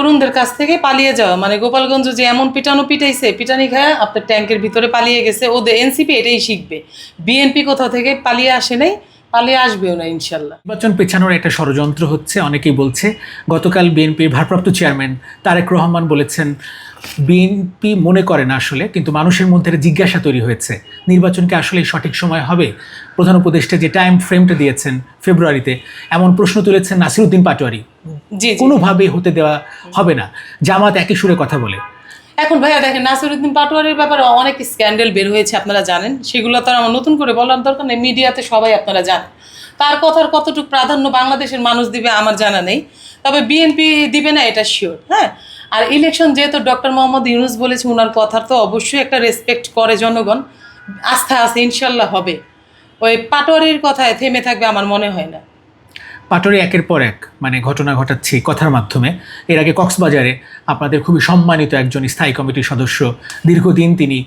তরুণদের কাছ থেকে পালিয়ে যাওয়া। মানে গোপালগঞ্জ যে এমন পিটানো পিটাইছে, পিটানি খায় আপনার ট্যাঙ্কের ভিতরে পালিয়ে গেছে। ওদের এনসিপি এটাই শিখবে। বিএনপি কোথাও থেকে পালিয়ে আসে নাই, পালিয়ে আসবেও না, ইনশাল্লাহ। নির্বাচন পেছানোর একটা ষড়যন্ত্র হচ্ছে, অনেকেই বলছে। গতকাল বিএনপির ভারপ্রাপ্ত চেয়ারম্যান তারেক রহমান বলেছেন, বিএনপি মনে করে না আসলে, কিন্তু মানুষের মধ্যে জিজ্ঞাসা তৈরি হয়েছে। নির্বাচনকে আসলে সঠিক সময় হবে? প্রধান উপদেষ্টা যে টাইম ফ্রেমটা দিয়েছেন ফেব্রুয়ারিতে এমন প্রশ্ন তুলেছেন নাসিরুদ্দিন পাটোয়ারি। কোনোভাবেই হতে দেওয়া হবে না। জামাত একই সুরে কথা বলে। এখন ভাইয়া দেখেন নাসিরুদ্দিন পাটোয়ারির ব্যাপারে অনেক স্ক্যান্ডেল বের হয়েছে আপনারা জানেন। সেগুলো তো আমার নতুন করে বলার দরকার নেই মিডিয়াতে সবাই আপনারা জানেন। তার কথার কতটুকু প্রাধান্য বাংলাদেশের মানুষ দিবে আমার জানা নেই। তবে বিএনপি দিবে না এটা শিওর হ্যাঁ? আর ইলেকশন যেহেতু ডক্টর মোহাম্মদ ইউনুস বলেছে ওনার কথার তো অবশ্যই একটা রেসপেক্ট করে জনগণ। আস্থা আছে, ইনশাল্লাহ হবে। ওই পাটোয়ারির কথায় থেমে থাকবে আমার মনে হয় না। পাটোয়ারি একের পর এক মানে ঘটনা ঘটাচ্ছে কথার মাধ্যমে। এর আগে কক্সবাজারে আপনাদের খুবই সম্মানিত একজন স্থায়ী কমিটির সদস্য, দীর্ঘদিন তিনি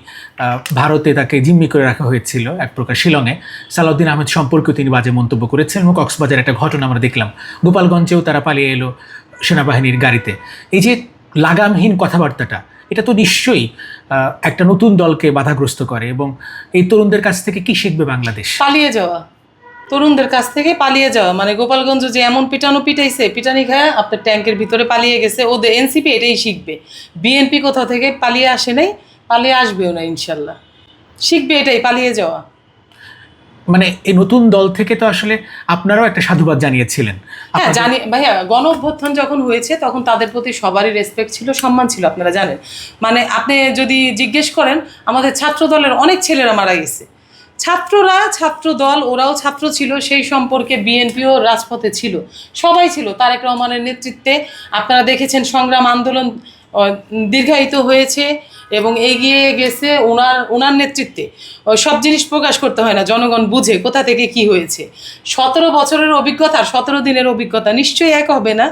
ভারতে তাকে জিম্মি করে রাখা হয়েছিল এক প্রকার শিলংয়ে। সালাউদ্দিন আহমেদ সম্পর্কেও তিনি বাজে মন্তব্য করেছেন এবং কক্সবাজারে একটা ঘটনা আমরা দেখলাম। গোপালগঞ্জেও তারা পালিয়ে এলো সেনাবাহিনীর গাড়িতে। এই যে লাগামহীন কথাবার্তাটা এটা তো নিশ্চয়ই একটা নতুন দলকে বাধাগ্রস্ত করে এবং এই তরুণদের কাছ থেকে কি শিখবে বাংলাদেশ? পালিয়ে যাওয়া। তরুণদের কাছ থেকে পালিয়ে যাওয়া। মানে গোপালগঞ্জ যে এমন পিটানো পিটাইছে পিটানি খায় আপনার ট্যাঙ্কের ভিতরে পালিয়ে গেছে ওদের এনসিপি এটাই শিখবে। বিএনপি কোথাও থেকে পালিয়ে আসে নাই পালিয়ে আসবেও না ইনশাল্লাহ। শিখবে এটাই পালিয়ে যাওয়া। মানে এই নতুন দল থেকে তো আসলে আপনারাও একটা সাধুবাদ জানিয়েছিলেন। হ্যাঁ জানি ভাইয়া গণ অভ্যুত্থান যখন হয়েছে তখন তাদের প্রতি সবারই রেসপেক্ট ছিল সম্মান ছিল আপনারা জানেন। মানে আপনি যদি জিজ্ঞেস করেন আমাদের ছাত্র দলের অনেক ছেলেরা মারা গেছে। ছাত্ররা ছাত্র দল ওরাও ছাত্র ছিল সেই সম্পর্কে বিএনপিও রাজপথে ছিল। সবাই ছিল তারেক রহমানের নেতৃত্বে। আপনারা দেখেছেন সংগ্রাম আন্দোলন দীর্ঘায়িত হয়েছে। এবং এগিয়ে গেছে ওনার ওনার নেতৃত্বে। সব জিনিস প্রকাশ করতে হয় না, জনগণ বুঝে কোথা থেকে কি হয়েছে। সতেরো বছরের অভিজ্ঞতা আর সতেরো দিনের অভিজ্ঞতা নিশ্চয়ই এক হবে না।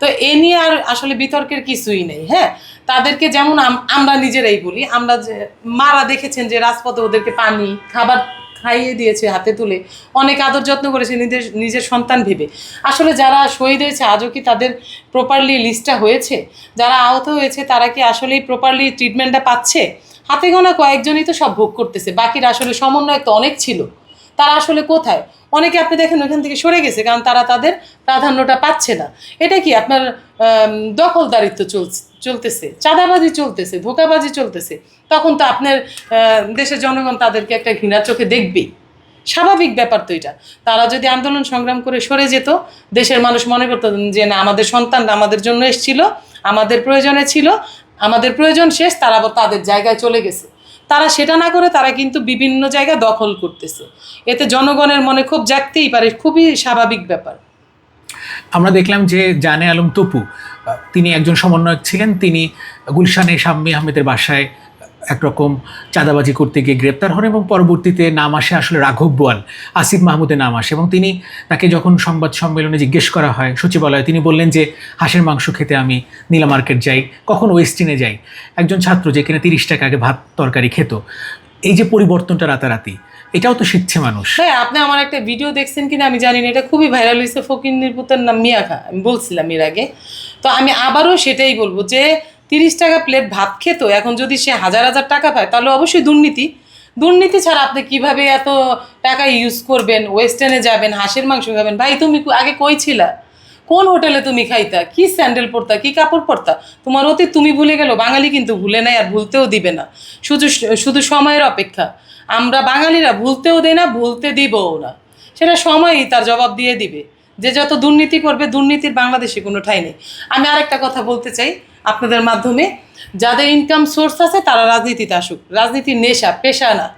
তো এ নিয়ে আর আসলে বিতর্কের কিছুই নেই হ্যাঁ? তাদেরকে যেমন আমরা নিজেরাই বলি, আমরা যে, মারা দেখেছেন যে রাজপথে ওদেরকে পানি, খাবার খাইয়ে দিয়েছে হাতে তুলে। অনেক আদর যত্ন করেছে নিজের নিজের সন্তান ভেবে। আসলে যারা শহীদ হয়েছে, আজও কি তাদের প্রপারলি লিস্টটা হয়েছে? যারা আহত হয়েছে, তারা কি আসলেই প্রপারলি ট্রিটমেন্টটা পাচ্ছে? হাতে গোনা কয়েকজনই তো সব ভোগ করতেছে, বাকিরা আসলে সমন্বয় তো অনেক ছিল। তারা আসলে কোথায়? অনেকে আপনি দেখেন ওইখান থেকে সরে গেছে, কারণ তারা তাদের প্রাধান্যটা পাচ্ছে না। এটা কি আপনার দখলদারিত্ব চলছে, চলতেছে, চাঁদাবাজি চলতেছে, ধোকাবাজি চলতেছে, তখন তো আপনার দেশের জনগণ তাদেরকে একটা ঘৃণার চোখে দেখবেই স্বাভাবিক ব্যাপার তো এটা। তারা যদি আন্দোলন সংগ্রাম করে সরে যেত, দেশের মানুষ মনে করতো যে, না, আমাদের সন্তান আমাদের জন্য এসেছিল, আমাদের প্রয়োজনে ছিল, আমাদের প্রয়োজন শেষ, তারা আবার তাদের জায়গায় চলে গেছে। তারা সেটা না করে তারা কিন্তু বিভিন্ন জায়গা দখল করতেছে। এতে জনগণের মনে খুব জাগতেই পারে, খুবই স্বাভাবিক ব্যাপার। আমরা দেখলাম যে জানে আলম তপু তিনি একজন সমন্বয়ক ছিলেন, তিনি গুলশানে শাম্মী আহমেদের বাসায় একরকম চাঁদাবাজি করতে গিয়ে গ্রেপ্তার হন এবং পরবর্তীতে নাম আসে আসলে রাঘব বোয়াল, আসিফ মাহমুদের নাম আসে এবং তিনি তাকে যখন সংবাদ সম্মেলনে জিজ্ঞেস করা হয় সচিবালয়ে, তিনি বললেন যে, হাঁসের মাংস খেতে আমি নীলা মার্কেট যাই, কখন ওয়েস্টিনে যাই। একজন ছাত্র যে কিনা তিরিশ টাকা আগে ভাত তরকারি খেত। এই যে পরিবর্তনটা রাতারাতি, এটাও তো শিখছে মানুষ। হ্যাঁ আপনি আমার একটা ভিডিও দেখছেন কিনা আমি জানি না, এটা খুবই ভাইরাল হয়েছে ফকির নির্পুতের নাম মিয়া খা, আমি বলছিলাম এর আগে। তো আমি আবারও সেটাই বলব যে তিরিশ টাকা প্লেট ভাত খেত, এখন যদি সে হাজার হাজার টাকা পায়, তাহলে অবশ্যই দুর্নীতি। দুর্নীতি ছাড়া আপনি কীভাবে এত টাকা ইউজ করবেন ওয়েস্টার্নে যাবেন, হাঁসের মাংস খাবেন? ভাই, তুমি আগে কই ছিলা? কোন হোটেলে তুমি খাইতা? কি স্যান্ডেল পরতা? কি কাপড় পরতা? তোমার অতীত তুমি ভুলে গেলো, বাঙালি কিন্তু ভুলে নাই আর ভুলতেও দিবে না। শুধু শুধু সময়ের অপেক্ষা। আমরা বাঙালিরা ভুলতেও দেয় না, ভুলতে দিবও না। সেটা সময়ই তার জবাব দিয়ে দিবে। যে যত দুর্নীতি করবে, দুর্নীতির বাংলাদেশে কোনো ঠাঁই নেই। আমি আরেকটা কথা বলতে চাই। আপনাদের মাধ্যমে। যাদের ইনকাম সোর্স আছে, তারা রাজনীতিতে আসুক। রাজনীতির নেশা, পেশা না।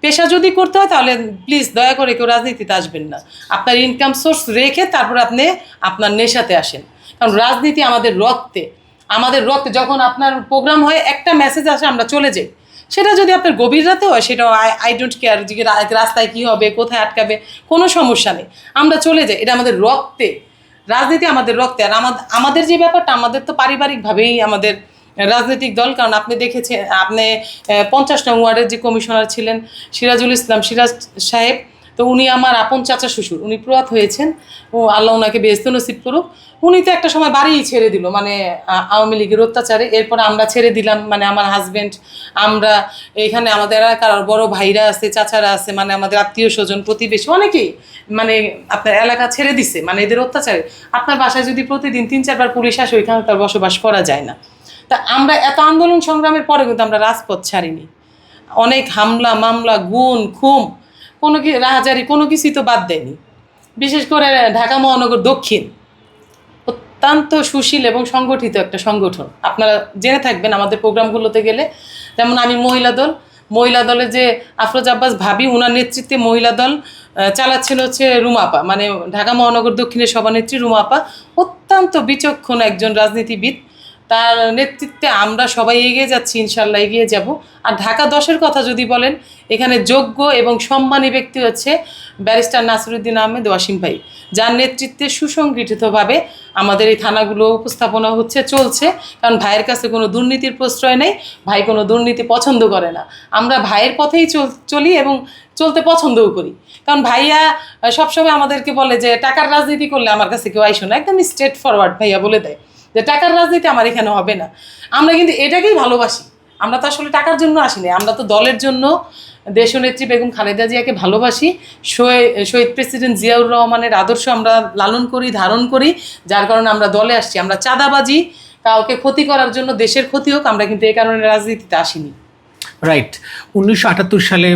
পেশা যদি করতে হয়, তাহলে প্লিজ দয়া করে কেউ রাজনীতিতে আসবেন না। আপনার ইনকাম সোর্স রেখে তারপর আপনি আপনার নেশাতে আসেন। কারণ রাজনীতি আমাদের রক্তে। আমাদের রক্তে যখন আপনার প্রোগ্রাম হয়, একটা মেসেজ আসে, আমরা চলে যাই। সেটা যদি আপনার গভীর রাতে হয়, সেটা আই আই ডোন্ট কেয়ার যে রাস্তায় কী হবে, কোথায় আটকাবে, কোনো সমস্যা নেই। আমরা চলে যাই। এটা আমাদের রক্তে। রাজনীতি আমাদের রক্তে, আর আমাদের যে ব্যাপারটা, আমাদের তো পারিবারিকভাবেই আমাদের রাজনৈতিক দল, কারণ আপনি দেখেছেন আপনি পঞ্চাশ নং ওয়ার্ডের যে কমিশনার ছিলেন, সিরাজুল ইসলাম, সিরাজ সাহেব তো উনি আমার আপন চাচা শ্বশুর, উনি প্রয়াত হয়েছেন। ও আল্লাহ ওনাকে বেস্ত নসিব করুক। উনি তো একটা সময় বাড়িই ছেড়ে দিল মানে আওয়ামী লীগের অত্যাচারে। এরপর আমরা ছেড়ে দিলাম মানে আমার হাজবেন্ড আমরা এখানে আমাদের এলাকার বড় ভাইরা আছে, চাচারা আছে মানে আমাদের আত্মীয় স্বজন, প্রতিবেশী, অনেকেই মানে আপনার এলাকা ছেড়ে দিছে মানে এদের অত্যাচারে। আপনার বাসায় যদি প্রতিদিন তিন চারবার পুলিশ আসে, ওইখানে তার বসবাস করা যায় না। তা আমরা এত আন্দোলন সংগ্রামের পরে কিন্তু আমরা রাজপথ ছাড়িনি। অনেক হামলা, মামলা, গুণ খুম কোনো কি রাহাজারি কোনো কিছুই তো বাদ দেয়নি। বিশেষ করে ঢাকা মহানগর দক্ষিণ। অত্যন্ত সুশীল এবং সংগঠিত একটা সংগঠন। আপনারা জেনে থাকবেন আমাদের প্রোগ্রামগুলোতে গেলে যেমন আমি মহিলা দল। মহিলা দলে যে আফরোজ আব্বাস ভাবি ওনার নেতৃত্বে মহিলা দল আহ, চালাচ্ছিল হচ্ছে রুমাপা। মানে ঢাকা মহানগর দক্ষিণের সভানেত্রী রুমাপা। অত্যন্ত বিচক্ষণ একজন রাজনীতিবিদ। তার নেতৃত্বে আমরা সবাই এগিয়ে যাচ্ছি, ইনশাল্লাহ এগিয়ে যাব। আর ঢাকা দশের কথা যদি বলেন, এখানে যোগ্য এবং সম্মানী ব্যক্তি হচ্ছে ব্যারিস্টার নাসিরুদ্দিন আহমেদ ওয়াসিম ভাই। যার নেতৃত্বে সুসংগঠিতভাবে আমাদের এই থানাগুলো উপস্থাপনা হচ্ছে, চলছে। কারণ ভাইয়ের কাছে কোনো দুর্নীতির প্রশ্রয় নেই, ভাই কোনো দুর্নীতি পছন্দ করে না। আমরা ভাইয়ের পথেই চল- এবং চলতে পছন্দও করি। কারণ ভাইয়া সবসময় আমাদেরকে বলে যে, টাকার রাজনীতি করলে আমার কাছে কেউ আইসো না। একদম স্ট্রেট ফরওয়ার্ড ভাইয়া বলে দেয়। যে টাকার রাজনীতি আমার এখানে হবে না। আমরা কিন্তু এটাকেই ভালোবাসি। আমরা তো আসলে টাকার জন্য আসি আসিনি। আমরা তো দলের জন্য দেশনেত্রী বেগম খালেদা জিয়াকে ভালোবাসি। শহীদ শহীদ প্রেসিডেন্ট জিয়াউর রহমানের আদর্শ আমরা লালন করি, ধারণ করি। যার কারণে আমরা দলে আসছি। আমরা চাঁদাবাজি, কাউকে ক্ষতি করার জন্য দেশের ক্ষতি হোক, আমরা কিন্তু এই কারণে রাজনীতিতে আসিনি। রাইট উনিশশো আটাত্তর সালে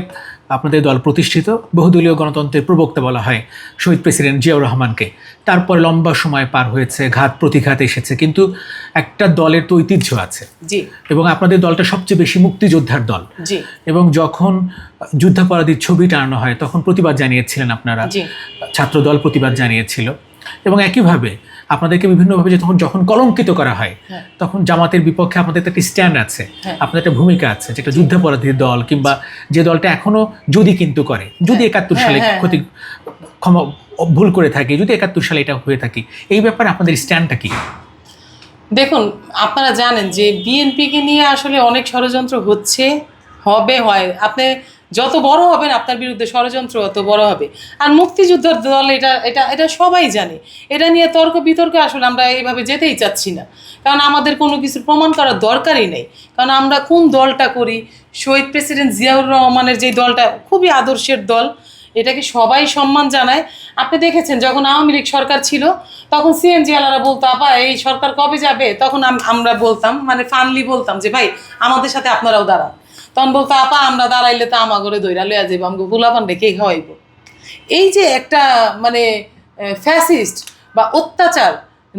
আপনাদের দল প্রতিষ্ঠিত বহুদলীয় গণতন্ত্রের প্রবক্তা বলা হয় শহীদ প্রেসিডেন্ট জিয়াউর রহমানকে। তারপর লম্বা সময় পার হয়েছে ঘাত প্রতিঘাত এসেছে কিন্তু একটা দলের তো ঐতিহ্য আছে। এবং আপনাদের দলটা সবচেয়ে বেশি মুক্তিযোদ্ধার দল। এবং যখন যুদ্ধাপরাধীর ছবি টানানো হয় তখন প্রতিবাদ জানিয়েছিলেন আপনারা। জি। ছাত্রদল প্রতিবাদ জানিয়েছিল। এবং একইভাবে আপনাদেরকে বিভিন্নভাবে যে তখন যখন কলঙ্কিত করা হয় হ্যাঁ। তখন জামাতের বিপক্ষে আপনাদের একটা স্ট্যান্ড আছে হ্যাঁ। আপনাদের একটা ভূমিকা আছে যেটা যুদ্ধাপরাধীর দল কিংবা যে দলটা এখনও যদি কিন্তু করে যদি একাত্তর হ্যাঁ, সালে হ্যাঁ, ক্ষতি ক্ষমা ভুল করে থাকে যদি একাত্তর সালে এটা হয়ে থাকে এই ব্যাপারে আপনাদের স্ট্যান্ডটা কি? দেখুন আপনারা জানেন যে বিএনপিকে নিয়ে আসলে অনেক ষড়যন্ত্র হচ্ছে হবে হয়। আপনি যত বড় হবেন আপনার বিরুদ্ধে ষড়যন্ত্র অত বড় হবে। আর মুক্তিযুদ্ধের দল এটা এটা এটা সবাই জানে। এটা নিয়ে তর্ক বিতর্কে আসলে আমরা এইভাবে যেতেই চাচ্ছি না। কারণ আমাদের কোনো কিছু প্রমাণ করার দরকারই নেই। কারণ আমরা কোন দলটা করি? শহীদ প্রেসিডেন্ট জিয়াউর রহমানের যে দলটা খুবই আদর্শের দল, এটাকে সবাই সম্মান জানায়। আপনি দেখেছেন যখন আওয়ামী লীগ সরকার ছিল, তখন সিএনজি আলারা বলতো, আপা, এই সরকার কবে যাবে? তখন আমরা বলতাম মানে ফানলি বলতাম যে, ভাই, আমাদের সাথে আপনারাও দাঁড়ান। তখন বলতো, আপা, আমরা দাঁড়াইলে তো আমা করে দৈরা লইয়া যাব আমাকে গোলাপান রেখে খাওয়াইব। এই যে একটা মানে ফ্যাসিস্ট বা অত্যাচার,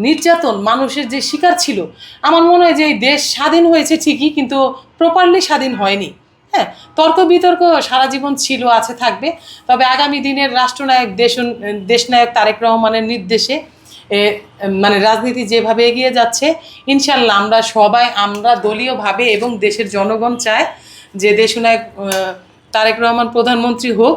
নির্যাতন মানুষের যে শিকার ছিল, আমার মনে হয় যে এই দেশ স্বাধীন হয়েছে ঠিকই, কিন্তু প্রপারলি স্বাধীন হয়নি। হ্যাঁ তর্ক বিতর্ক সারা জীবন ছিল, আছে, থাকবে। তবে আগামী দিনের রাষ্ট্রনায়ক দেশ দেশনায়ক তারেক রহমানের নির্দেশে মানে রাজনীতি যেভাবে এগিয়ে যাচ্ছে, ইনশাল্লাহ আমরা সবাই, আমরা দলীয়ভাবে এবং দেশের জনগণ চায় যে দেশনায়ক আহ, তারেক রহমান প্রধানমন্ত্রী হোক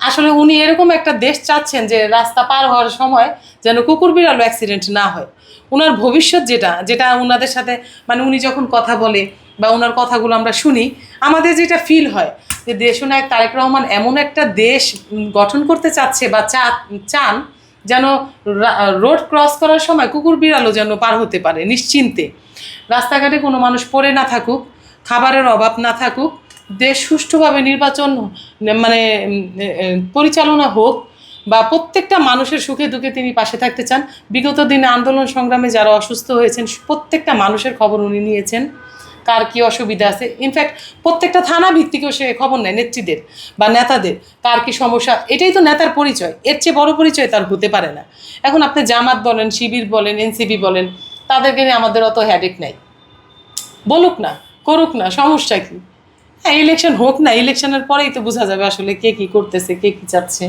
আসলে উনি এরকম একটা দেশ চাচ্ছেন যে রাস্তা পার হওয়ার সময় যেন কুকুর বিড়ালও অ্যাক্সিডেন্ট না হয়। ওনার ভবিষ্যৎ যেটা যেটা ওনাদের সাথে মানে উনি যখন কথা বলে বা ওনার কথাগুলো আমরা শুনি আমাদের যেটা ফিল হয় যে দেশ দেশনায়ক তারেক রহমান এমন একটা দেশ গঠন করতে চাচ্ছে বা চা চান যেন রোড ক্রস করার সময় কুকুর বিড়ালও যেন পার হতে পারে নিশ্চিন্তে। রাস্তাঘাটে কোনো মানুষ পড়ে না থাকুক খাবারের অভাব না থাকুক, দেশ সুষ্ঠুভাবে নির্বাচন মানে পরিচালনা হোক বা প্রত্যেকটা মানুষের সুখে দুঃখে তিনি পাশে থাকতে চান। বিগত দিনে আন্দোলন সংগ্রামে যারা অসুস্থ হয়েছেন, প্রত্যেকটা মানুষের খবর উনি নিয়েছেন। কার কী অসুবিধা আছে? ইনফ্যাক্ট প্রত্যেকটা থানা ভিত্তিকেও সে খবর নেয়, নেত্রীদের বা নেতাদের। কার কী সমস্যা? এটাই তো নেতার পরিচয়। এর চেয়ে বড় পরিচয় তার হতে পারে না। এখন আপনি জামাত বলেন, শিবির বলেন এনসিবি বলেন, তাদেরকে নিয়ে আমাদের অত হ্যাডেক নাই। বলুক না। করুক না, সমস্যা কি? হ্যাঁ ইলেকশন হোক না ইলেকশনের পরেই তো বোঝা যাবে আসলে কে কি করতেছে, কে কি চাচ্ছে।